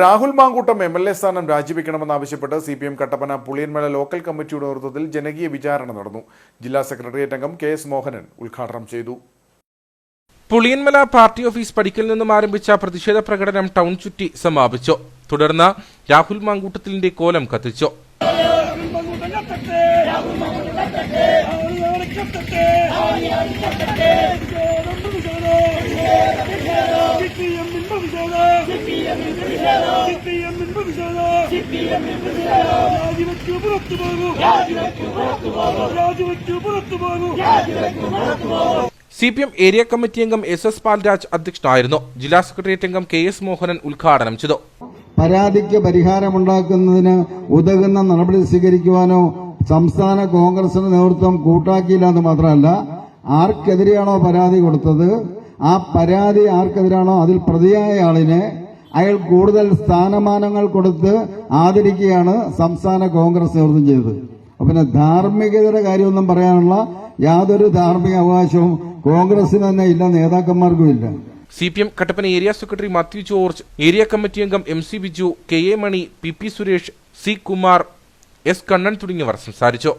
Rahul Mankoottam M L A സ്ഥാനം രാജിവെക്കണമെന്നാവശ്യപ്പെട്ട് C P M Kattappana Puliyanmala local കമ്മിറ്റിയുടെ നേതൃത്വത്തിൽ ജനകീയ വിചാരണ നടന്നു. ജില്ലാ സെക്രട്ടേറിയറ്റ് അംഗം കെ എസ് മോഹനൻ ഉദ്ഘാടനം ചെയ്തു. പുളിയൻമല പാർട്ടി ഓഫീസ് പടിക്കൽ നിന്നും ആരംഭിച്ച പ്രതിഷേധ പ്രകടനം ടൗൺ ചുറ്റി സമാപിച്ചു. തുടർന്ന് രാഹുൽ മാങ്കൂട്ടത്തിന്റെ കോലം കത്തിച്ചു. C P M area committee അംഗം എസ് എസ് പാൽരാജ് അധ്യക്ഷനായിരുന്നു. ജില്ലാ സെക്രട്ടേറിയറ്റ് അംഗം കെ എസ് മോഹനൻ ഉദ്ഘാടനം ചെയ്തു. പരാതിക്ക് പരിഹാരമുണ്ടാക്കുന്നതിന് ഉതകുന്ന നടപടി സ്വീകരിക്കുവാനോ സംസ്ഥാന കോൺഗ്രസിന്റെ നേതൃത്വം കൂട്ടാക്കിയില്ല എന്ന് മാത്രമല്ല ആർക്കെതിരെയാണോ പരാതി കൊടുത്തത്? ആ പരാതി ആർക്കെതിരാണോ? അതിൽ പ്രതിയായ ആളിനെ അയാൾ കൂടുതൽ സ്ഥാനമാനങ്ങൾ കൊടുത്ത് ആദരിക്കുകയാണ് സംസ്ഥാന കോൺഗ്രസ് നേതൃത്വം ചെയ്തത്. അപ്പൊ പിന്നെ ധാർമ്മികതയുടെ കാര്യമൊന്നും പറയാനുള്ള യാതൊരു ധാർമ്മിക അവകാശവും കോൺഗ്രസിന് തന്നെ ഇല്ല നേതാക്കന്മാർക്കും ഇല്ല. C P M Kattappana area secretary Mathew George area committee അംഗം M C Biju K A Mani P P Suresh C Kumar S Kannan തുടങ്ങിയവർ സംസാരിച്ചു.